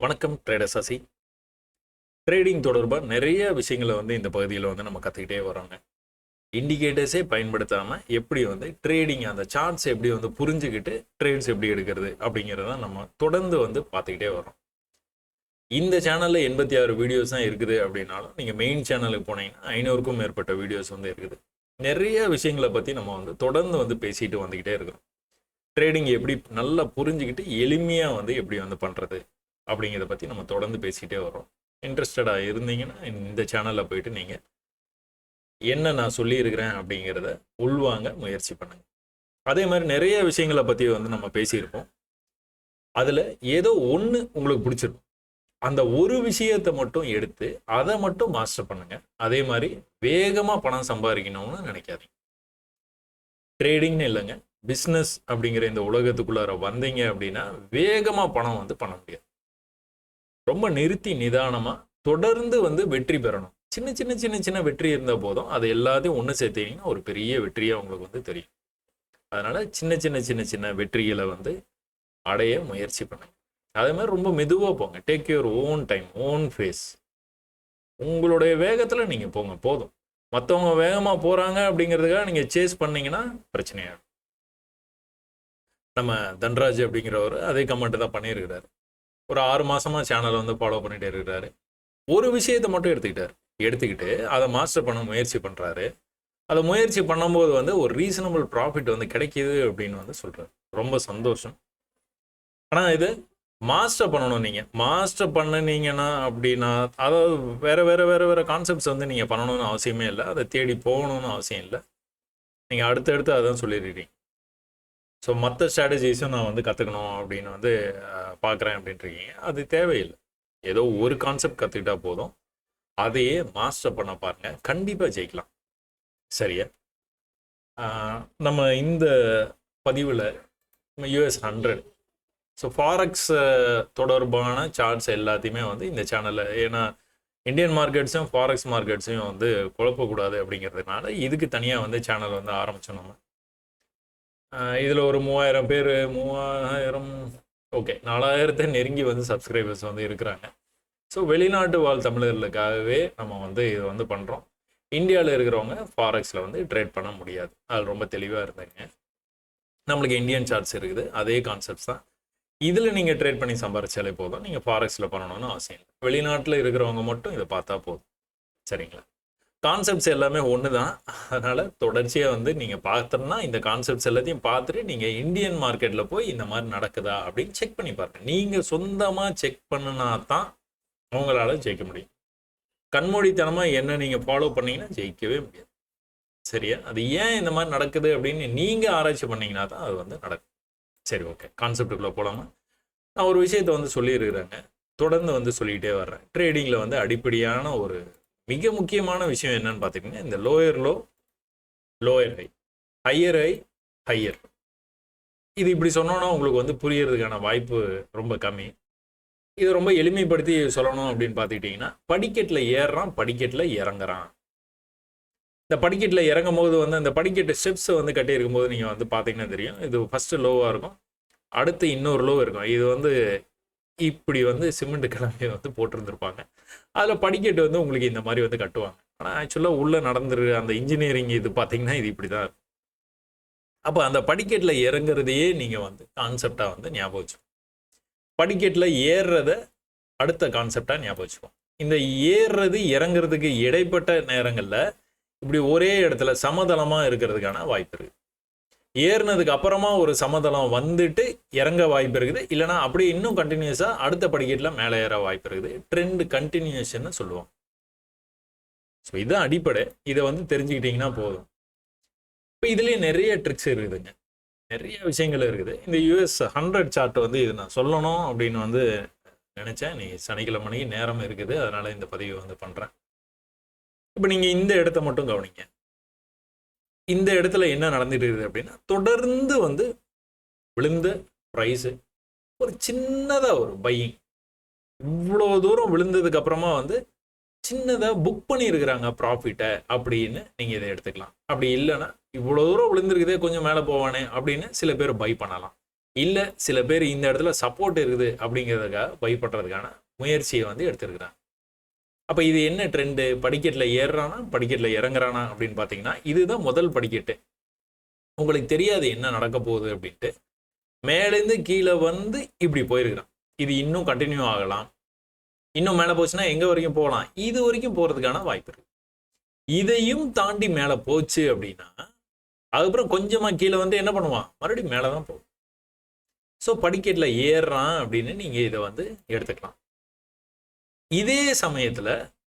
வணக்கம் trader Sasi trading தொடர்பாக நிறைய விஷயங்களை வந்து இந்த பகுதியில் வந்து நம்ம கற்றுக்கிட்டே வரோங்க இண்டிகேட்டர்ஸே பயன்படுத்தாமல் எப்படி வந்து ட்ரேடிங் அந்த சார்ட்ஸ் எப்படி வந்து புரிஞ்சுக்கிட்டு ட்ரேட்ஸ் எப்படி எடுக்கிறது அப்படிங்கிறத நம்ம தொடர்ந்து வந்து பார்த்துக்கிட்டே வரோம் இந்த சேனலில் எண்பத்தி ஆறு வீடியோஸ் தான் இருக்குது அப்படின்னாலும் நீங்கள் மெயின் சேனலுக்கு போனீங்கன்னா ஐநூறுக்கும் மேற்பட்ட வீடியோஸ் வந்து இருக்குது. நிறைய விஷயங்களை பற்றி நம்ம வந்து தொடர்ந்து வந்து பேசிட்டு வந்துக்கிட்டே இருக்கிறோம். ட்ரேடிங் எப்படி நல்லா புரிஞ்சுக்கிட்டு எளிமையாக வந்து எப்படி வந்து பண்ணுறது அப்படிங்கிறத பற்றி நம்ம தொடர்ந்து பேசிகிட்டே வரோம் இன்ட்ரெஸ்டடாக இருந்தீங்கன்னா இந்த சேனலில் போயிட்டு நீங்கள் என்ன நான் சொல்லியிருக்கிறேன் அப்படிங்கிறத உள்வாங்க முயற்சி பண்ணுங்க. அதே மாதிரி நிறைய விஷயங்களை பற்றி வந்து நம்ம பேசியிருப்போம். அதில் ஏதோ ஒன்று உங்களுக்கு பிடிச்சிருக்கும். அந்த ஒரு விஷயத்தை மட்டும் எடுத்து அதை மட்டும் மாஸ்டர் பண்ணுங்க. அதே மாதிரி வேகமாக பணம் சம்பாதிக்கணும்னு நினைக்காதீங்க. ட்ரேடிங்னு இல்லைங்க. பிஸ்னஸ் அப்படிங்கிற இந்த உலகத்துக்குள்ளார வந்தீங்க அப்படின்னா வேகமாக பணம் வந்து பண்ண முடியாது. ரொம்ப நிறுத்தி நிதானமாக தொடர்ந்து வந்து வெற்றி பெறணும். சின்ன சின்ன சின்ன சின்ன வெற்றி இருந்த போதும். அது எல்லாத்தையும் ஒன்று சேர்த்தீங்கன்னா ஒரு பெரிய வெற்றியாக உங்களுக்கு வந்து தெரியும். அதனால் சின்ன சின்ன சின்ன சின்ன வெற்றிகளை வந்து அடைய முயற்சி பண்ணுங்க. அதே மாதிரி ரொம்ப மெதுவாக போங்க. Take your own time own pace உங்களுடைய வேகத்தில் நீங்கள் போங்க. போதும். மற்றவங்க வேகமாக போகிறாங்க அப்படிங்கிறதுக்காக நீங்கள் சேஸ் பண்ணீங்கன்னா பிரச்சனையாகும் நம்ம தன்ராஜ் அப்படிங்கிறவர் அதே கமெண்ட் தான் பண்ணியிருக்கிறாரு. ஒரு ஆறு மாசமா சேனலை வந்து ஃபாலோ பண்ணிகிட்டே இருக்கிறாரு. ஒரு விஷயத்தை மட்டும் எடுத்துக்கிட்டார். எடுத்துக்கிட்டு அதை மாஸ்டர் பண்ண முயற்சி பண்ணுறாரு அதை முயற்சி பண்ணும்போது வந்து ஒரு ரீசனபிள் ப்ராஃபிட் வந்து கிடைக்கிது அப்படின்னு வந்து சொல்கிறாரு ரொம்ப சந்தோஷம். ஆனால் இது மாஸ்டர் பண்ணணும் நீங்கள் மாஸ்டர் பண்ணினீங்கன்னா அப்படின்னா அதாவது வேறு வேறு வேறு வேறு கான்செப்ட்ஸ் வந்து நீங்கள் பண்ணணும்னு அவசியமே இல்லை. அதை தேடி போகணும்னு அவசியம் இல்லை. நீங்கள் அடுத்தடுத்து அதான் சொல்லிடுறீங்க ஸோ மற்ற ஸ்ட்ராட்டஜிஸும் நான் வந்து கற்றுக்கணும் அப்படின்னு வந்து பார்க்குறேன் அப்படின்றீங்க அது தேவையில்லை. ஏதோ ஒரு கான்செப்ட் கற்றுக்கிட்டா போதும். அதையே மாஸ்டர் பண்ண பாருங்கள் கண்டிப்பாக ஜெயிக்கலாம். சரியா? நம்ம இந்த பதிவில் நம்ம யூஎஸ் ஹண்ட்ரட் ஸோ ஃபாரக்ஸ் தொடர்பான சார்ட்ஸ் எல்லாத்தையுமே வந்து இந்த சேனலில் ஏன்னா இந்தியன் மார்க்கெட்ஸும் ஃபாரக்ஸ் மார்க்கெட்ஸையும் வந்து குழப்பக்கூடாது அப்படிங்கிறதுனால இதுக்கு தனியாக வந்து சேனல் வந்து ஆரம்பித்தோம் நம்ம. இதில் ஒரு மூவாயிரம் பேர் மூவாயிரம் ஓகே நாலாயிரத்தை நெருங்கி வந்து சப்ஸ்கிரைபர்ஸ் வந்து இருக்கிறாங்க. ஸோ வெளிநாட்டு வாழ் தமிழர்களுக்காகவே நம்ம வந்து இதை வந்து பண்ணுறோம் இந்தியாவில் இருக்கிறவங்க ஃபாரெக்ஸில் வந்து ட்ரேட் பண்ண முடியாது. அது ரொம்ப தெளிவாக இருந்தாங்க. நம்மளுக்கு இந்தியன் சார்ட்ஸ் இருக்குது. அதே கான்செப்ட்ஸ் தான். இதில் நீங்கள் ட்ரேட் பண்ணி சம்பாரிச்சாலே போதும். நீங்கள் ஃபாரெக்ஸில் பண்ணணும்னு அவசியம் இல்லை. வெளிநாட்டில் இருக்கிறவங்க மட்டும் இதை பார்த்தா போதும். சரிங்களா? கான்செப்ட்ஸ் எல்லாமே ஒன்று தான் அதனால் தொடர்ச்சியாக வந்து நீங்கள் பார்த்தோம்னா இந்த கான்செப்ட்ஸ் எல்லாத்தையும் பார்த்துட்டு நீங்கள் இந்தியன் மார்க்கெட்டில் போய் இந்த மாதிரி நடக்குதா அப்படின்னு செக் பண்ணி பாருங்க. நீங்கள் சொந்தமாக செக் பண்ணினா தான் உங்களால் ஜெயிக்க முடியும். கண்மூடித்தனமாக என்ன நீங்கள் ஃபாலோ பண்ணீங்கன்னா ஜெயிக்கவே முடியாது. சரியா? அது ஏன் இந்த மாதிரி நடக்குது அப்படின்னு நீங்கள் ஆராய்ச்சி பண்ணீங்கன்னா தான் அது வந்து நடக்கும். சரி ஓகே கான்செப்டுக்குள்ளே போகலாமா நான் ஒரு விஷயத்தை வந்து சொல்லியிருக்கிறேங்க. தொடர்ந்து வந்து சொல்லிக்கிட்டே வர்றேன். ட்ரேடிங்கில் வந்து அடிப்படையான ஒரு மிக முக்கியமான விஷயம் என்னன்னு பார்த்தீங்கன்னா இந்த lower low lower high higher high higher இது இப்படி சொன்னோன்னா உங்களுக்கு வந்து புரியறதுக்கான வாய்ப்பு ரொம்ப கம்மி. இதை ரொம்ப எளிமைப்படுத்தி சொல்லணும் அப்படின்னு பார்த்துக்கிட்டிங்கன்னா படிக்கட்டில் ஏறுறான் படிக்கட்டில் இறங்குறான். இந்த படிக்கட்டில் இறங்கும் போது வந்து அந்த படிக்கட்டு ஸ்டெப்ஸை வந்து கட்டியிருக்கும் போது நீங்கள் வந்து பார்த்தீங்கன்னா தெரியும் இது ஃபஸ்ட்டு லோவாக இருக்கும். அடுத்து இன்னொரு லோ இருக்கும். இது வந்து இப்படி வந்து சிமெண்ட் கிழமையை வந்து போட்டிருந்துருப்பாங்க. அதில் படிக்கட்டு வந்து உங்களுக்கு இந்த மாதிரி வந்து கட்டுவாங்க. ஆனால் ஆக்சுவலாக உள்ளே நடந்துரு அந்த இன்ஜினியரிங் இது பார்த்தீங்கன்னா இது இப்படி தான் இருக்கும். அப்போ அந்த படிக்கட்டில் இறங்குறதையே நீங்கள் வந்து கான்செப்டாக வந்து ஞாபகம் வச்சுக்கோங்க. படிக்கட்டில் ஏறுறத அடுத்த கான்செப்டாக ஞாபகம் வச்சுக்கோங்க. இந்த ஏறுறது இறங்குறதுக்கு இடைப்பட்ட நேரங்களில் இப்படி ஒரே இடத்துல சமதளமாக இருக்கிறதுக்கான வாய்ப்பு இருக்குது ஏறினதுக்கு அப்புறமா ஒரு சமதளம் வந்துட்டு இறங்க வாய்ப்பு இருக்குது. இல்லைனா அப்படியே இன்னும் கண்டினியூஸாக அடுத்த படிக்கட்டில் மேலே ஏற வாய்ப்பு இருக்குது. ட்ரெண்ட் கண்டினியூஷன்னு சொல்லுவோம். ஸோ இதுதான் அடிப்படை. இதை வந்து தெரிஞ்சுக்கிட்டிங்கன்னா போதும். இப்போ இதுலேயே நிறைய ட்ரிக்ஸ் இருக்குதுங்க. நிறைய விஷயங்கள் இருக்குது. இந்த யூஎஸ் ஹண்ட்ரட் சார்ட் வந்து இது நான் சொல்லணும் அப்படின்னு வந்து நினச்சேன். நீ சனிக்கிழமை நேரம் இருக்குது. அதனால் இந்த பதிவை வந்து பண்ணுறேன் இப்போ நீங்கள் இந்த இடத்த மட்டும் கவனிங்க. இந்த இடத்துல என்ன நடந்துட்டு இருக்குது அப்படின்னா தொடர்ந்து வந்து விழுந்த ப்ரைஸு ஒரு சின்னதாக ஒரு பையிங் இவ்வளோ தூரம் விழுந்ததுக்கு அப்புறமா வந்து சின்னதாக புக் பண்ணியிருக்கிறாங்க ப்ராஃபிட்டை அப்படின்னு நீங்கள் இதை எடுத்துக்கலாம். அப்படி இல்லைன்னா இவ்வளோ தூரம் விழுந்திருக்குதே கொஞ்சம் மேலே போவானே அப்படின்னு சில பேர் பை பண்ணலாம். இல்லை சில பேர் இந்த இடத்துல சப்போர்ட் இருக்குது அப்படிங்கிறதுக்காக பை பண்ணுறதுக்கான முயற்சியை வந்து எடுத்துருக்குறாங்க. அப்போ இது என்ன ட்ரெண்டு படிக்கட்டில் ஏறுறானா? படிக்கட்டில் இறங்குறானா? அப்படின்னு பார்த்தீங்கன்னா இதுதான் முதல் படிக்கட்டு. உங்களுக்கு தெரியாது என்ன நடக்க போகுது அப்படின்ட்டு. மேலேருந்து கீழே வந்து இப்படி போயிருக்கிறான். இது இன்னும் கண்டினியூ ஆகலாம். இன்னும் மேலே போச்சுன்னா எங்கே வரைக்கும் போகலாம்? இது வரைக்கும் போகிறதுக்கான வாய்ப்பு இருக்கு. இதையும் தாண்டி மேலே போச்சு அப்படின்னா அதுக்கப்புறம் கொஞ்சமாக கீழே வந்து என்ன பண்ணுவான்? மறுபடியும் மேலே தான் போகும். ஸோ படிக்கட்டில் ஏறுறான் அப்படின்னு நீங்கள் இதை வந்து எடுத்துக்கலாம். இதே சமயத்தில்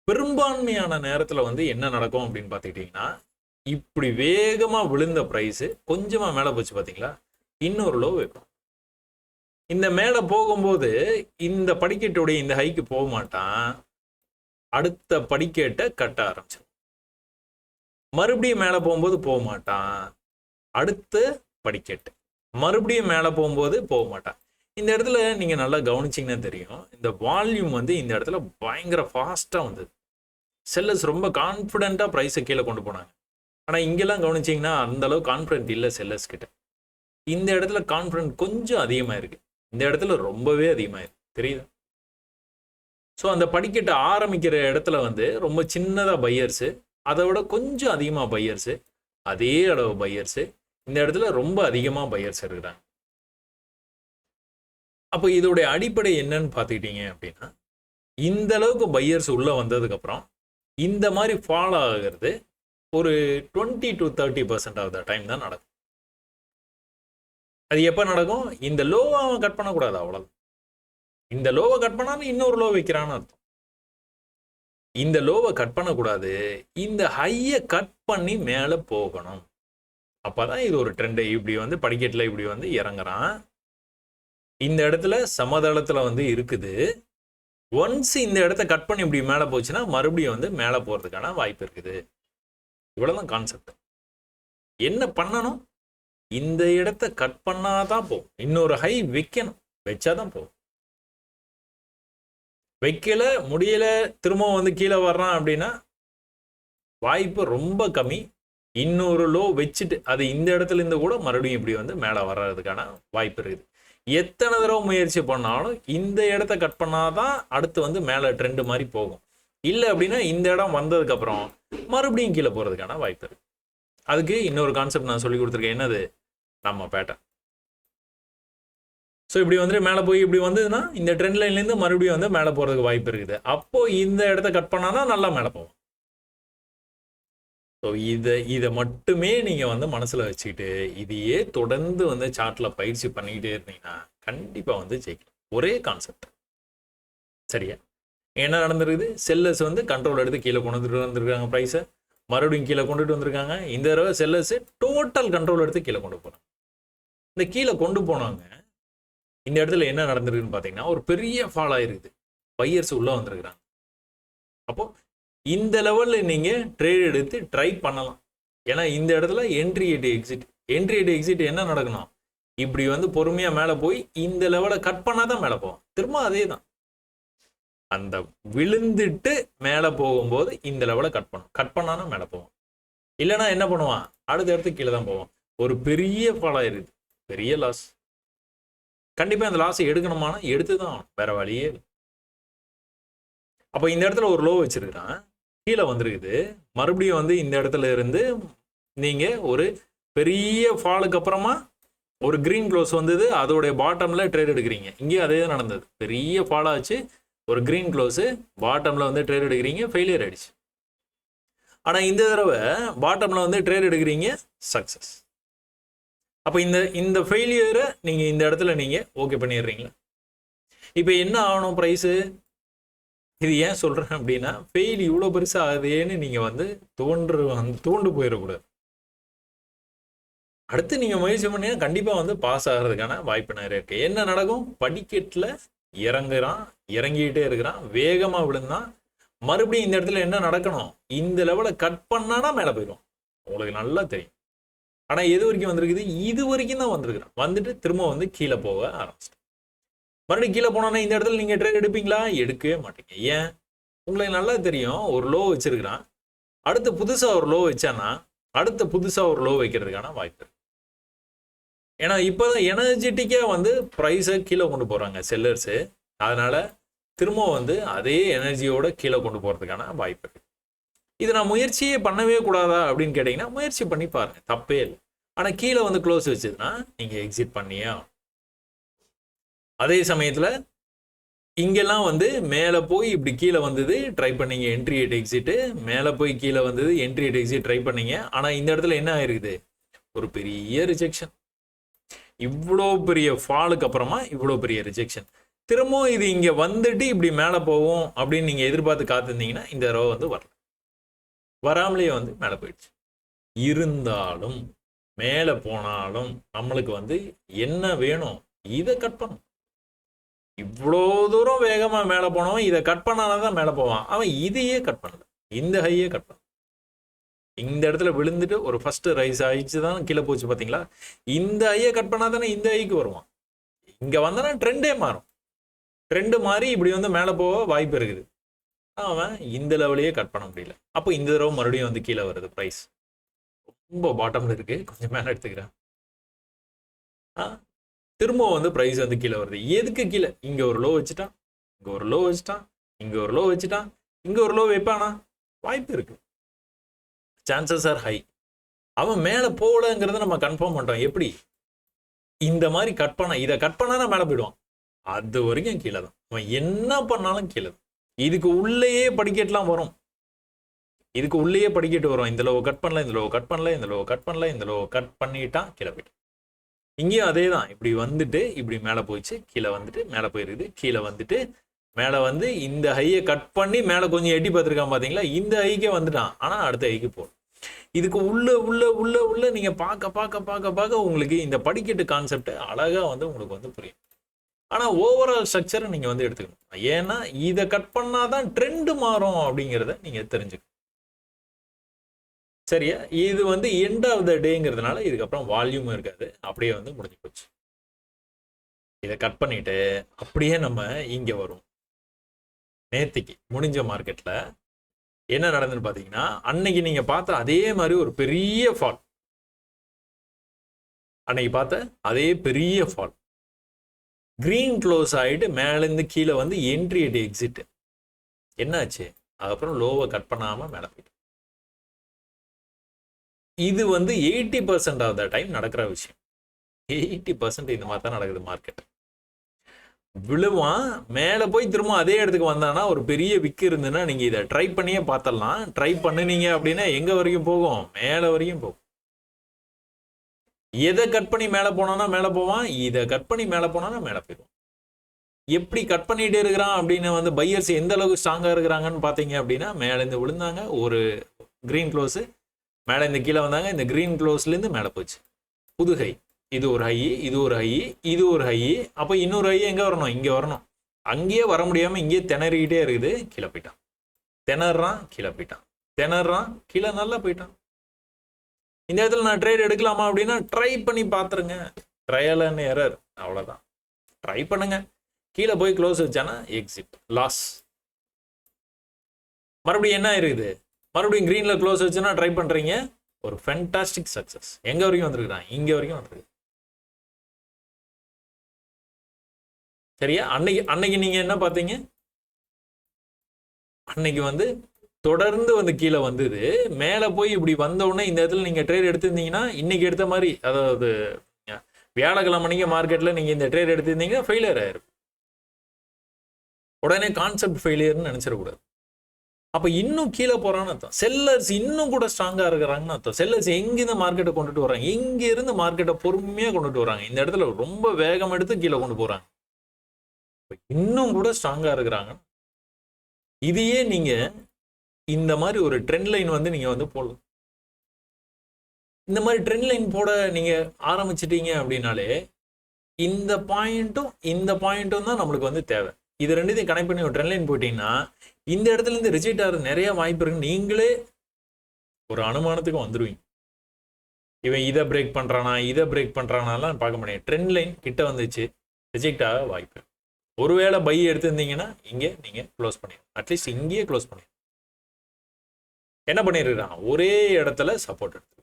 பெரும்பான்மையான நேரத்தில் வந்து என்ன நடக்கும் அப்படின்னு பார்த்துக்கிட்டிங்கன்னா இப்படி வேகமாக விழுந்த ப்ரைஸு கொஞ்சமாக மேலே போச்சு பார்த்தீங்களா இன்னொரு லோ வைக்கும் இந்த மேலே போகும்போது இந்த படிக்கட்டுடைய இந்த ஹைக்கு போக மாட்டான். அடுத்த படிக்கேட்டை கட்ட ஆரம்பிச்சிடும் மறுபடியும் மேலே போகும்போது போக மாட்டான். அடுத்த படிக்கட்டு. மறுபடியும் மேலே போகும்போது போக மாட்டான். இந்த இடத்துல நீங்கள் நல்லா கவனிச்சிங்கன்னா தெரியும். இந்த வால்யூம் வந்து இந்த இடத்துல பயங்கர ஃபாஸ்ட்டாக வந்தது. செல்லர்ஸ் ரொம்ப கான்ஃபிடென்ட்டாக ப்ரைஸை கீழே கொண்டு போனாங்க. ஆனால் இங்கெல்லாம் கவனிச்சிங்கன்னா அந்த அளவு கான்ஃபிடென்ட் இல்லை செல்லர்ஸ் கிட்ட. இந்த இடத்துல கான்ஃபிடென்ட் கொஞ்சம் அதிகமாக இருக்குது இந்த இடத்துல ரொம்பவே அதிகமாக இருக்குது தெரியுதா? ஸோ அந்த படிக்கட்டு ஆரம்பிக்கிற இடத்துல வந்து ரொம்ப சின்னதாக பையர்ஸு அதை விட கொஞ்சம் அதிகமாக பையர்ஸு அதே அளவு பையர்ஸு இந்த இடத்துல ரொம்ப அதிகமாக பையர்ஸ் இருக்கிறாங்க அப்போ இதோடைய அடிப்படை என்னன்னு பார்த்துக்கிட்டீங்க அப்படின்னா இந்த அளவுக்கு பையர்ஸ் உள்ளே வந்ததுக்கப்புறம் இந்த மாதிரி ஃபாலோ ஆகிறது ஒரு twenty to thirty percent of the time தான் நடக்கும் அது எப்போ நடக்கும்? இந்த லோவை அவன் கட் பண்ணக்கூடாது அவ்வளோதான் இந்த லோவை கட் பண்ணாலும் இன்னொரு லோ வைக்கிறான்னு அர்த்தம். இந்த லோவை கட் பண்ணக்கூடாது. இந்த ஹையை கட் பண்ணி மேலே போகணும். அப்போ தான் இது ஒரு ட்ரெண்டு இப்படி வந்து படிக்கட்டில் இப்படி வந்து இறங்குறான். இந்த இடத்துல சமதளத்தில் வந்து இருக்குது. ஒன்ஸ் இந்த இடத்த கட் பண்ணி இப்படி மேலே போச்சுன்னா மறுபடியும் வந்து மேலே போகிறதுக்கான வாய்ப்பு இருக்குது. இவ்வளோதான் கான்செப்ட் என்ன பண்ணணும்? இந்த இடத்த கட் பண்ணாதான் போகும். இன்னொரு ஹை வைக்கணும். வச்சாதான் போகும். வைக்கல முடியல திரும்பவும் வந்து கீழே வர்றான் அப்படின்னா வாய்ப்பு ரொம்ப கம்மி. இன்னொரு லோ வச்சுட்டு அது இந்த இடத்துல இருந்து கூட மறுபடியும் இப்படி வந்து மேலே வர்றதுக்கான வாய்ப்பு இருக்குது. எத்தனை தடவை முயற்சி பண்ணாலும் இந்த இடத்த கட் பண்ணாதான் அடுத்து வந்து மேலே ட்ரெண்டு மாதிரி போகும். இல்லை அப்படின்னா இந்த இடம் வந்ததுக்கப்புறம் மறுபடியும் கீழே போகிறதுக்கான வாய்ப்பு இருக்கு. அதுக்கு இன்னொரு கான்செப்ட் நான் சொல்லி கொடுத்துருக்கேன். என்னது? நம்ம பேட்டர்ன் ஸோ இப்படி வந்துட்டு மேலே போய் இப்படி வந்ததுன்னா இந்த ட்ரெண்ட் லைன்லேருந்து மறுபடியும் வந்து மேலே போகிறதுக்கு வாய்ப்பு இருக்குது. அப்போது இந்த இடத்த கட் பண்ணாதான் நல்லா மேலே போகும். ஸோ இதை இதை மட்டுமே நீங்கள் வந்து மனசில் வச்சுக்கிட்டு இதையே தொடர்ந்து வந்து சார்ட்டில் பயிற்சி பண்ணிக்கிட்டே இருந்தீங்கன்னா கண்டிப்பாக வந்து ஜெயிக்கலாம். ஒரே கான்செப்ட் சரியா? என்ன நடந்திருக்குது? செல்லர்ஸ் வந்து கண்ட்ரோல் எடுத்து கீழே கொண்டு வந்துட்டு வந்திருக்காங்க ப்ரைஸை மறுபடியும் கீழே கொண்டுட்டு வந்திருக்காங்க. இந்த தடவை செல்லர்ஸ் டோட்டல் கண்ட்ரோல் எடுத்து கீழே கொண்டு போனாங்க இந்த கீழே கொண்டு போனாங்க இந்த இடத்துல என்ன நடந்திருக்குன்னு பார்த்தீங்கன்னா ஒரு பெரிய ஃபால் ஆயிருக்குது. பையர்ஸ் உள்ளே வந்திருக்கிறாங்க. அப்போது இந்த லெவலில் நீங்கள் ட்ரேட் எடுத்து ட்ரை பண்ணலாம். ஏன்னா இந்த இடத்துல என்ட்ரி எட்டு எக்ஸிட் என்ட்ரி எட்டு எக்ஸிட் என்ன நடக்கணும் இப்படி வந்து பொறுமையாக மேலே போய் இந்த லெவலை கட் பண்ணால் தான் மேலே போவோம். திரும்ப அதே தான் அந்த விழுந்துட்டு மேலே போகும்போது இந்த லெவலை கட் பண்ணும். கட் பண்ணானா மேலே போவோம். இல்லைன்னா என்ன பண்ணுவான்? அடுத்த இடத்துக்கு கீழே தான் போவோம் ஒரு பெரிய ஃபாலாக இருக்குது பெரிய லாஸ் கண்டிப்பாக அந்த லாஸை எடுக்கணுமானா எடுத்து தான் வேற வழியே அப்போ இந்த இடத்துல ஒரு லோ வச்சிருக்கிறான். கீழே வந்துருக்குது. மறுபடியும் வந்து இந்த இடத்துல இருந்து நீங்கள் ஒரு பெரிய ஃபாலுக்கு அப்புறமா ஒரு க்ரீன் க்ளோஸ் வந்தது அதோடைய பாட்டமில் ட்ரேட் எடுக்கிறீங்க. இங்கேயும் அதே தான் நடந்தது. பெரிய ஃபாலாச்சு ஒரு க்ரீன் க்ளோஸு பாட்டமில் வந்து ட்ரேட் எடுக்கிறீங்க ஃபெயிலியர் ஆயிடுச்சு. ஆனால் இந்த தடவை பாட்டமில் வந்து ட்ரேட் எடுக்கிறீங்க சக்ஸஸ் அப்போ இந்த இந்த ஃபெயிலியரை நீங்கள் இந்த இடத்துல நீங்கள் ஓகே பண்ணிடுறீங்களா? இப்போ என்ன ஆகணும் ப்ரைஸு இது ஏன் சொல்கிறேன் அப்படின்னா ஃபெயில் இவ்வளோ பெருசாக ஆகுதேன்னு நீங்கள் வந்து தோன்று வந்து தோண்டு போயிடக்கூடாது. அடுத்து நீங்கள் முயற்சி பண்ணீங்கன்னா கண்டிப்பாக வந்து பாஸ் ஆகிறதுக்கான வாய்ப்பு நிறைய இருக்குது என்ன நடக்கும்? படிக்கட்டில் இறங்குறான் இறங்கிக்கிட்டே இருக்கிறான் வேகமாக விழுந்தான். மறுபடியும் இந்த இடத்துல என்ன நடக்கணும்? இந்த லெவலை கட் பண்ணானா மேலே போயிடும் உங்களுக்கு நல்லா தெரியும். ஆனால் எது வரைக்கும் வந்திருக்குது? இது வரைக்கும் தான் வந்திருக்கிறான். வந்துட்டு திரும்ப வந்து கீழே போக ஆரம்பிச்சிட்டேன். மறுபடியும் கீழே போனோன்னா இந்த இடத்துல நீங்கள் ட்ரேட் எடுப்பீங்களா? எடுக்கவே மாட்டீங்க. ஏன்? உங்களுக்கு நல்லா தெரியும் ஒரு லோ வச்சிருக்கிறான். அடுத்து புதுசாக ஒரு லோ வச்சானா அடுத்த புதுசாக ஒரு லோ வைக்கிறதுக்கான வாய்ப்பு ஏன்னா இப்போ தான் எனர்ஜெட்டிக்காக வந்து ப்ரைஸை கீழே கொண்டு போகிறாங்க செல்லர்ஸு அதனால் திரும்ப வந்து அதே எனர்ஜியோட கீழே கொண்டு போகிறதுக்கான வாய்ப்பு இருக்கு. இது நான் முயற்சியே பண்ணவே கூடாதா அப்படின்னு கேட்டிங்கன்னா முயற்சி பண்ணி பாருங்கள் தப்பே இல்லை. ஆனால் கீழே வந்து க்ளோஸ் வச்சதுன்னா நீங்கள் எக்ஸிட் பண்ணியே ஆகணும். அதே சமயத்தில் இங்கெல்லாம் வந்து மேலே போய் இப்படி கீழே வந்தது ட்ரை பண்ணீங்க என்ட்ரி எட் எக்ஸிட்டு மேலே போய் கீழே வந்தது என்ட்ரி எட் எக்ஸிட் ட்ரை பண்ணீங்க. ஆனால் இந்த இடத்துல என்ன ஆயிருக்குது? ஒரு பெரிய ரிஜெக்ஷன் இவ்வளோ பெரிய ஃபாலுக்கு அப்புறமா இவ்வளோ பெரிய ரிஜெக்ஷன் திரும்பவும் இது இங்கே வந்துட்டு இப்படி மேலே போவோம் அப்படின்னு நீங்கள் எதிர்பார்த்து காத்திருந்தீங்கன்னா இந்த ரோ வந்து வரல. வராமலேயே வந்து மேலே போயிடுச்சு. இருந்தாலும் மேலே போனாலும் நம்மளுக்கு வந்து என்ன வேணும்? இதை கட் பண்ணும் இவ்வளோ தூரம் வேகமாக மேலே போனவன் இதை கட் பண்ணாதான் தான் மேலே போவான். அவன் இதையே கட் பண்ணல. இந்த ஹையே கட் பண்ணல. இந்த இடத்துல விழுந்துட்டு ஒரு ஃபர்ஸ்ட் ரைஸ் ஆயிடுச்சு தான் கீழே போச்சு பார்த்தீங்களா? இந்த ஐயை கட் பண்ணால் தானே இந்த ஐக்கு வருவான். இங்கே வந்தானா ட்ரெண்டே மாறும். ட்ரெண்டு மாறி இப்படி வந்து மேலே போக வாய்ப்பு இருக்குது. அவன் இந்த லெவலையே கட் பண்ண முடியல. அப்போ இந்த தடவை மறுபடியும் வந்து கீழே வருது ப்ரைஸ் ரொம்ப பாட்டமில் இருக்குது கொஞ்சம் மேலே எடுத்துக்கிறேன். ஆ? திரும்ப வந்து ப்ரைஸ் வந்து கீழே வருது. எதுக்கு கீழே? இங்கே ஒரு லோ வச்சுட்டான் இங்கே ஒரு லோ வச்சுட்டான் இங்கே ஒரு லோ வச்சுட்டான் இங்கே ஒரு லோ வைப்பானா? வாய்ப்பு இருக்கு. சான்சஸ் ஆர் ஹை அவன் மேலே போகலங்கிறத நம்ம கன்ஃபார்ம் பண்ணுறோம் எப்படி? இந்த மாதிரி கட் பண்ண இதை கட் பண்ணா மேலே போயிடுவான். அது வரைக்கும் கீழே தான். அவன் என்ன பண்ணாலும் கீழே தான். இதுக்கு உள்ளேயே படிக்கட்டுலாம் வரும். இதுக்கு உள்ளேயே படிக்கட்டு வரும். இந்த லோ கட் பண்ணல இந்த லோ கட் பண்ணல இந்த லோ கட் பண்ணல இந்த லோ கட் பண்ணிட்டான் கீழே போயிட்டு இங்கேயும் அதே தான் இப்படி வந்துட்டு இப்படி மேலே போயிடுச்சு கீழே வந்துட்டு மேலே போயிருக்குது கீழே வந்துட்டு மேலே வந்து இந்த ஹையை கட் பண்ணி மேலே கொஞ்சம் எட்டி பார்த்துருக்கான் பார்த்தீங்களா? இந்த ஹைக்கே வந்துட்டான். ஆனால் அடுத்த ஹைக்கு போகும் இதுக்கு உள்ள உள்ள உள்ள உள்ள நீங்கள் பார்க்க பார்க்க பார்க்க பார்க்க உங்களுக்கு இந்த படிக்கட்டு கான்செப்ட் அழகாக வந்து உங்களுக்கு வந்து புரியும். ஆனால் ஓவரால் ஸ்ட்ரக்சரை நீங்கள் வந்து எடுத்துக்கணும். ஏன்னா இதை கட் பண்ணால் தான் ட்ரெண்டு மாறும் அப்படிங்கிறத நீங்கள் தெரிஞ்சுக்கணும். சரியா? இது வந்து எண்ட் ஆஃப் த டேங்கிறதுனால இதுக்கப்புறம் வால்யூமும் இருக்காது. அப்படியே வந்து முடிஞ்சு போச்சு. இதை கட் பண்ணிட்டு அப்படியே நம்ம இங்கே வரும். நேத்திக்கு முடிஞ்ச மார்க்கெட்டில் என்ன நடந்துன்னு பார்த்தீங்கன்னா அன்னைக்கு நீங்கள் பார்த்த அதே மாதிரி ஒரு பெரிய ஃபால் அன்னைக்கு பார்த்த அதே பெரிய ஃபால் க்ரீன் க்ளோஸ் ஆகிட்டு மேலேருந்து கீழே வந்து என்ட்ரி எட் எக்ஸிட்டு என்னாச்சு? அதுக்கப்புறம் லோவை கட் பண்ணாமல் மேலே போயிட்டு. இது வந்து eighty percent of the time நடக்கிற விஷயம். எயிட்டி பர்சன்ட் இந்த மாதிரி தான் நடக்குது மார்க்கெட் விழுவான் மேலே போய் திரும்ப அதே இடத்துக்கு வந்தானா ஒரு பெரிய விக்கு இருந்ததுன்னா நீங்கள் இதை ட்ரை பண்ணியே பார்த்தரலாம் ட்ரை பண்ணுனீங்க அப்படின்னா எங்கே வரைக்கும் போகும்? மேலே வரைக்கும் போகும். எதை கட் பண்ணி மேலே போனானா மேலே போவான்? இதை கட் பண்ணி மேலே போனானா மேலே போயிடுவான். எப்படி கட் பண்ணிட்டு இருக்கிறான் அப்படின்னு வந்து பையர்ஸ் எந்த அளவுக்கு ஸ்ட்ராங்காக இருக்கிறாங்கன்னு பார்த்தீங்க அப்படின்னா மேலேருந்து விழுந்தாங்க. ஒரு க்ரீன் க்ளோஸு மேலே இந்த கீழே வந்தாங்க இந்த க்ரீன் க்ளோஸ்லேருந்து மேலே போச்சு. புது ஹை இது ஒரு ஹை இது ஒரு ஹை இது ஒரு ஹை அப்போ இன்னொரு ஹை எங்கே வரணும்? இங்கே வரணும். அங்கேயே வர முடியாமல் இங்கேயே திணறிக்கிட்டே இருக்குது கீழே போயிட்டான். திணறான் கீழே போயிட்டான். திணறான் கீழே நல்லா போயிட்டான். இந்த இடத்துல நான் ட்ரேட் எடுக்கலாமா அப்படின்னா ட்ரை பண்ணி பார்த்துருங்க ட்ரையல் அண்ட் எரர் அவ்வளோதான் ட்ரை பண்ணுங்க. கீழே போய் க்ளோஸ் வச்சானா எக்ஸிட் லாஸ் மறுபடியும் என்ன இருக்குது மறுபடியும் க்ரீனில் க்ளோஸ் வச்சுன்னா ட்ரை பண்ணுறீங்க ஒரு ஃபென்டாஸ்டிக் சக்ஸஸ் எங்கே வரைக்கும் வந்திருக்குதான்? இங்கே வரைக்கும் வந்திருக்கு. சரியா? அன்னைக்கு அன்னைக்கு நீங்கள் என்ன பார்த்தீங்க? அன்னைக்கு வந்து தொடர்ந்து வந்து கீழே வந்தது. மேலே போய் இப்படி வந்தவுடனே இந்த இடத்துல நீங்கள் ட்ரேட் எடுத்திருந்தீங்கன்னா இன்னைக்கு எடுத்த மாதிரி அதாவது வியாழக்கிழமை மணிக்கு மார்க்கெட்டில் நீங்கள் இந்த ட்ரேட் எடுத்திருந்தீங்கன்னா ஃபெயிலியர் ஆயிரும். உடனே கான்செப்ட் ஃபெயிலியர்னு நினச்சிடக்கூடாது. அப்போ இன்னும் கீழே போகிறான்னு அர்த்தம். செல்லர்ஸ் இன்னும் கூட ஸ்ட்ராங்காக இருக்கிறாங்கன்னு அர்த்தம். செல்லர்ஸ் எங்கேருந்து மார்க்கெட்டை கொண்டுட்டு வராங்க இங்கேருந்து மார்க்கெட்டை பொறுமையாக கொண்டுட்டு வராங்க இந்த இடத்துல ரொம்ப வேகம் எடுத்து கீழே கொண்டு போகிறாங்க இன்னும் கூட ஸ்ட்ராங்காக இருக்கிறாங்க. இதையே நீங்கள் இந்த மாதிரி ஒரு ட்ரெண்ட் லைன் வந்து நீங்கள் வந்து போடலாம் இந்த மாதிரி ட்ரெண்ட் லைன் போட நீங்கள் ஆரம்பிச்சிட்டீங்க அப்படின்னாலே இந்த பாயிண்ட்டும் இந்த பாயிண்ட்டும் தான் நம்மளுக்கு வந்து தேவை. இது ரெண்டுத்தையும் கனெக்ட் பண்ணி ஒரு ட்ரெண்ட் லைன் போயிட்டீங்கன்னா இந்த இடத்துல இருந்து ரிஜெக்ட் ஆகிறது நிறைய வாய்ப்பு இருக்குன்னு நீங்களே ஒரு அனுமானத்துக்கு வந்துடுவீங்க இவன் இதை பிரேக் பண்ணுறானா இதை பிரேக் பண்ணுறானாலாம் பார்க்க முடியாது. ட்ரெண்ட் லைன் கிட்ட வந்துச்சு ரிஜெக்ட் ஆக வாய்ப்பு ஒருவேளை பை எடுத்திருந்தீங்கன்னா இங்கே நீங்கள் க்ளோஸ் பண்ணிடணும் அட்லீஸ்ட் இங்கேயே க்ளோஸ் பண்ணிடணும் என்ன பண்ணிருக்கிறான்? ஒரே இடத்துல சப்போர்ட் எடுத்து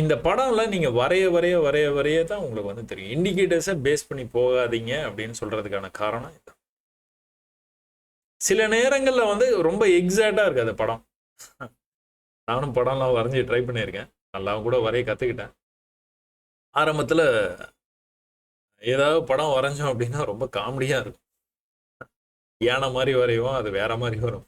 இந்த படம்லாம் நீங்கள் வரைய வரைய வரைய வரைய தான் உங்களுக்கு வந்து தெரியும். இண்டிகேட்டர்ஸை பேஸ் பண்ணி போகாதீங்க அப்படின்னு சொல்கிறதுக்கான காரணம் இதுதான் சில நேரங்களில் வந்து ரொம்ப எக்ஸாக்டாக இருக்குது அந்த படம். நானும் படம்லாம் வரைஞ்சி ட்ரை பண்ணியிருக்கேன். நல்லாவும் கூட வரைய கற்றுக்கிட்டேன் ஆரம்பத்தில் ஏதாவது படம் வரைஞ்சோம் அப்படின்னா ரொம்ப காமெடியாக இருக்கும். யானை மாதிரி வரைவோம் அது வேற மாதிரி வரும்.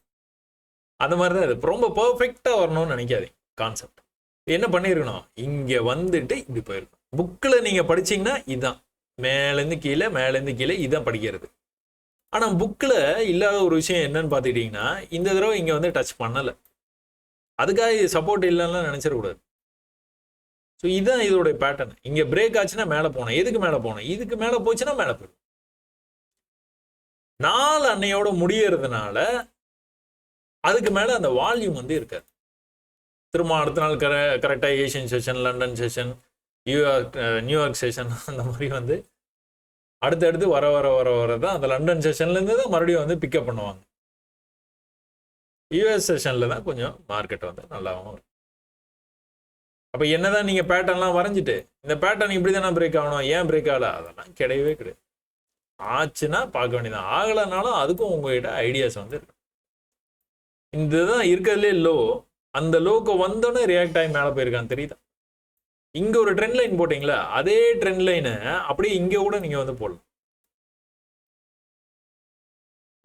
அந்த மாதிரி தான் இது. ரொம்ப பர்ஃபெக்டாக வரணும்னு நினைக்காதீங்க. கான்செப்ட் என்ன பண்ணியிருக்கணும் இங்கே வந்துட்டு இப்படி போயிருக்கணும். புக்கில் நீங்கள் படிச்சீங்கன்னா இதுதான் மேலேருந்து கீழே மேலேருந்து கீழே இதுதான் படிக்கிறது. ஆனால் புக்கில் இல்லாத ஒரு விஷயம் என்னன்னு பார்த்துக்கிட்டிங்கன்னா இந்த தடவை இங்கே வந்து டச் பண்ணலை. அதுக்காக சப்போர்ட் இல்லைன்னா நினச்சிடக்கூடாது. ஸோ இதுதான் இதோடைய பேட்டர்ன் இங்கே பிரேக் ஆச்சுன்னா மேலே போனோம் எதுக்கு மேலே போனோம் இதுக்கு மேலே போச்சுன்னா மேலே போயிடும். நாள் அன்னையோட முடியறதுனால அதுக்கு மேலே அந்த வால்யூம் வந்து இருக்காது. திரும்ப அடுத்த நாள் கர கரெக்டாக Asian session London session New York New York session அந்த மாதிரி வந்து அடுத்தடுத்து வர வர வர வர தான் அந்த லண்டன் செஷன்லேருந்து தான் மறுபடியும் வந்து பிக்கப் பண்ணுவாங்க. யூஎஸ் செஷனில் தான் கொஞ்சம் மார்க்கெட் வந்து நல்லாவும் வரும். அப்போ என்னதான் நீங்கள் பேட்டர்ன்லாம் வரைஞ்சிட்டு இந்த பேட்டர்ன் இப்படி தானே பிரேக் ஆகணும் ஏன் பிரேக் ஆகல? அதெல்லாம் கிடையவே கிடையாது. ஆச்சுன்னா பார்க்க வேண்டியதான் ஆகலைனாலும் அதுக்கும் உங்கள்கிட்ட ஐடியாஸ் வந்து இருக்கு. இந்த தான் இருக்கிறதுலே லோ அந்த லோக்கு வந்தோடனே ரியாக்ட் ஆகி மேலே போயிருக்கான் தெரியுதா? இங்கே ஒரு ட்ரெண்ட் லைன் போட்டிங்களா? அதே ட்ரெண்ட் லைனை அப்படியே இங்கே கூட நீங்கள் வந்து போடலாம்.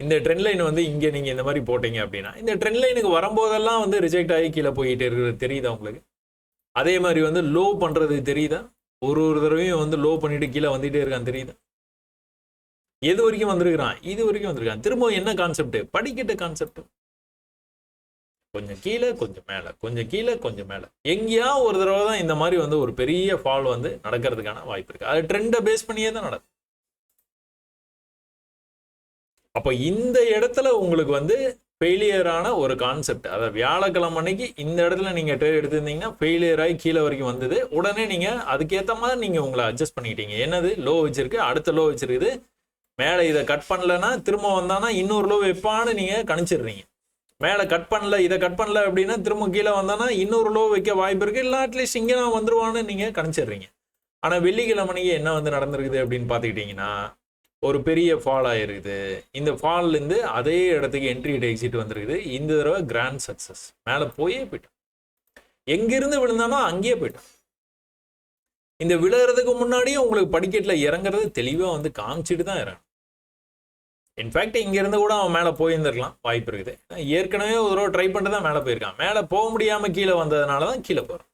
இந்த ட்ரெண்ட் லைன் வந்து இங்கே நீங்கள் இந்த மாதிரி போட்டீங்க அப்படின்னா இந்த ட்ரெண்ட் லைனுக்கு வரும்போதெல்லாம் வந்து ரிஜெக்ட் ஆகி கீழே போயிட்டு இருக்கிறது தெரியுதா உங்களுக்கு? அதே மாதிரி வந்து லோ பண்ணுறது தெரியுதா? ஒரு ஒரு தடவையும் வந்து லோ பண்ணிட்டு கீழே வந்துட்டே இருக்கான் தெரியுதா? எது வரைக்கும் வந்திருக்கிறான்? இது வரைக்கும் வந்திருக்கான். திரும்ப என்ன கான்செப்ட் படிக்கட்ட கான்செப்ட் கொஞ்சம் கீழே கொஞ்சம் மேலே. கொஞ்சம் கீழே கொஞ்சம் மேலே. எங்கேயா ஒரு தடவை தான் இந்த மாதிரி வந்து ஒரு பெரிய ஃபால் வந்து நடக்கிறதுக்கான வாய்ப்பு இருக்கு. அது ட்ரெண்டை பேஸ் பண்ணியே தான் நடக்கும். அப்போ இந்த இடத்துல உங்களுக்கு வந்து ஃபெயிலியரான ஒரு கான்செப்ட் அதை வியாழக்கிழமை அன்னைக்கு இந்த இடத்துல நீங்கள் ட்ரேட் எடுத்திருந்தீங்கன்னா ஃபெயிலியர் ஆகி கீழே வரைக்கும் வந்தது. உடனே நீங்கள் அதுக்கேற்ற மாதிரி நீங்கள் உங்களை அட்ஜஸ்ட் பண்ணிக்கிட்டீங்க. என்னது? லோ வச்சிருக்கு அடுத்த லோ வச்சிருக்குது. மேலே இதை கட் பண்ணலன்னா திரும்ப வந்தானா இன்னொரு லோ வைப்பான்னு நீங்கள் கணிச்சிடுறீங்க. மேலே கட் பண்ணல இதை கட் பண்ணல அப்படின்னா திரும்ப கீழே வந்தானா இன்னொரு லோ வைக்க வாய்ப்பு இருக்குது இல்லை அட்லீஸ்ட் இங்கே நான் வந்துருவான்னு நீங்கள் கணிச்சிடுறீங்க. ஆனால் வெள்ளிக்கிழமை என்ன வந்து நடந்திருக்குது அப்படின்னு பார்த்துக்கிட்டிங்கன்னா ஒரு பெரிய ஃபால் ஆயிருக்குது. இந்த ஃபால்லேருந்து அதே இடத்துக்கு என்ட்ரி எக்ஸிட் வந்திருக்குது. இந்த தடவை கிராண்ட் சக்ஸஸ் மேலே போயே போயிட்டான் எங்கேருந்து விழுந்தானோ அங்கேயே போயிட்டான் இந்த விழுகிறதுக்கு முன்னாடியே உங்களுக்கு படிக்கட்டில் இறங்குறது தெளிவாக வந்து காமிச்சிட்டு தான் இறங்கும் இன்ஃபேக்ட் இங்கேருந்து கூட அவன் மேலே போயிருந்துருக்கலாம். வாய்ப்பு இருக்குது. ஏற்கனவே ஒரு தடவை ட்ரை பண்ணிட்டு தான் மேலே போயிருக்கான். மேலே போக முடியாமல் கீழே வந்ததுனால தான் கீழே போகிறான்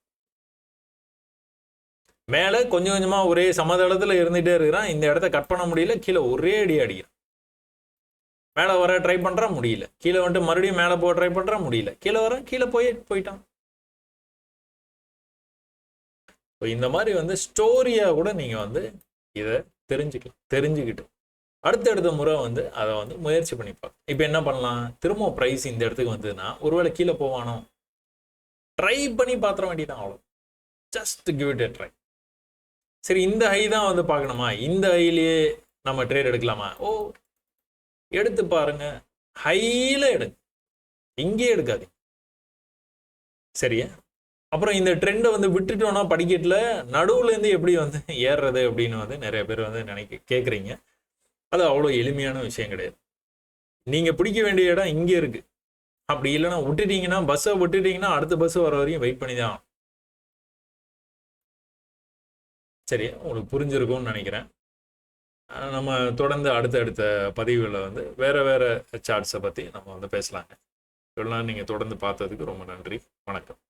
மேலே கொஞ்சம் கொஞ்சமாக ஒரே சமதளத்தில் இருந்துகிட்டே இருக்கிறான். இந்த இடத்த கட் பண்ண முடியல. கீழே ஒரே அடி அடிக்கிறான். மேலே வர ட்ரை பண்றான் முடியல. கீழே வந்துட்டு மறுபடியும் மேலே போக ட்ரை பண்றான் முடியல. கீழே வர கீழே போய் போயிட்டான். இப்போ இந்த மாதிரி வந்து ஸ்டோரியாக கூட நீங்கள் வந்து இதை தெரிஞ்சுக்கலாம். தெரிஞ்சுக்கிட்டு. அடுத்தடுத்த முறை வந்து அதை வந்து முயற்சி பண்ணி இப்போ என்ன பண்ணலாம்? திரும்ப ப்ரைஸ் இந்த இடத்துக்கு வந்ததுன்னா ஒருவேளை கீழே போவானோ? ட்ரை பண்ணி பாத்திர வேண்டியதான் அவ்வளோ just give it a try சரி இந்த ஹை தான் வந்து பார்க்கணுமா? இந்த ஹையிலேயே நம்ம ட்ரேட் எடுக்கலாமா? ஓ எடுத்து பாருங்க. ஹையில் எடுங்க. இங்கேயே எடுக்காது சரியா? அப்புறம் இந்த ட்ரெண்டை வந்து விட்டுட்டோம்னா படிக்கட்டில் நடுவுலேருந்து எப்படி வந்து ஏறுறது அப்படின்னு வந்து நிறைய பேர் வந்து நினைக்க கேட்குறீங்க அது அவ்வளோ எளிமையான விஷயம் கிடையாது. நீங்க பிடிக்க வேண்டிய இடம் இங்கே இருக்கு. அப்படி இல்லைன்னா விட்டுட்டீங்கன்னா பஸ்ஸை விட்டுட்டீங்கன்னா அடுத்த பஸ் வர வரையும் வெயிட் பண்ணி தான் சரி உங்களுக்கு புரிஞ்சிருக்கும்னு நினைக்கிறேன். நம்ம தொடர்ந்து அடுத்த அடுத்த பதிவுகளில் வந்து வேற வேற சார்ட்ஸை பற்றி நம்ம வந்து பேசலாங்க. இதெல்லாம் நீங்கள் தொடர்ந்து பார்த்ததுக்கு ரொம்ப நன்றி. வணக்கம்.